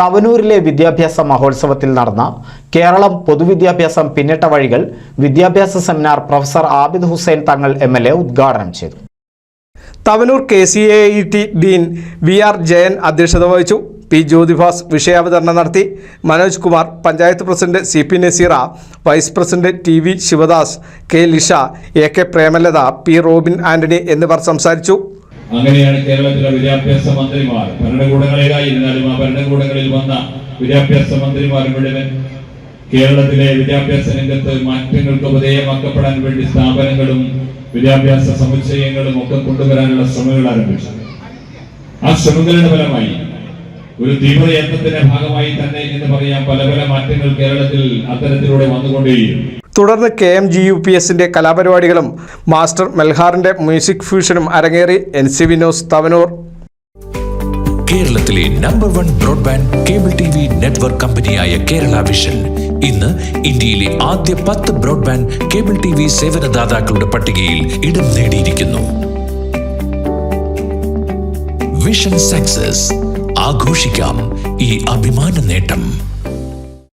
തവനൂരിലെ വിദ്യാഭ്യാസ മഹോത്സവത്തിൽ നടന്ന കേരളം പൊതുവിദ്യാഭ്യാസം പിന്നിട്ട വഴികൾ വിദ്യാഭ്യാസ seminar professor Abid Hussain Thangal M ഉദ്ഘാടനം ചെയ്തു. Thavanur K C A T dean V R Jayan അധ്യക്ഷത വഹിച്ചു. പി ജ്യോതിഭാസ് വിഷയാവതരണം നടത്തി. Manoj Kumar panchayat president C P Naseera vice president T V Sivadas K Lisha A K Premalatha P Robin Antony എന്നിവർ സംസാരിച്ചു. അങ്ങനെയാണ് കേരളത്തിലെ വിദ്യാഭ്യാസ മന്ത്രിമാർ. ഭരണകൂടങ്ങളിലായിരുന്നാലും ആ ഭരണകൂടങ്ങളിൽ വന്ന വിദ്യാഭ്യാസ മന്ത്രിമാർ മുഴുവൻ കേരളത്തിലെ വിദ്യാഭ്യാസ രംഗത്ത് മാറ്റങ്ങൾക്ക് വിധേയമാക്കപ്പെടാൻ വേണ്ടി സ്ഥാപനങ്ങളും വിദ്യാഭ്യാസ സമുച്ചയങ്ങളും ഒക്കെ കൊണ്ടുവരാനുള്ള ശ്രമങ്ങൾ ആരംഭിച്ചു. ആ ശ്രമങ്ങളുടെ ഫലമായി ഒരു തീവ്രയത്നത്തിന്റെ ഭാഗമായി തന്നെ എന്ന് പറയാം പല പല മാറ്റങ്ങൾ കേരളത്തിൽ അത്തരത്തിലൂടെ വന്നുകൊണ്ടേയിരുന്നു. തുടർന്ന് K M G U P എസിന്റെ കലാപരിപാടികളും മാസ്റ്റർ മെൽഹാറിന്റെ മ്യൂസിക് ഫ്യൂഷനും അരങ്ങേറി എൻ സി വിനോസ് തവനൂർ. കേരളത്തിലെ number one broadband cable TV V network കമ്പനിയായ കേരള വിഷൻ ഇന്ന് ഇന്ത്യയിലെ ആദ്യ പത്ത് ബ്രോഡ്ബാൻഡ് കേബിൾ ടി വി സേവനദാതാക്കളുടെ പട്ടികയിൽ ഇടം നേടിയിരിക്കുന്നു. വിഷൻ സക്സസ് ആഘോഷിക്കാം ഈ അഭിമാന നേട്ടം.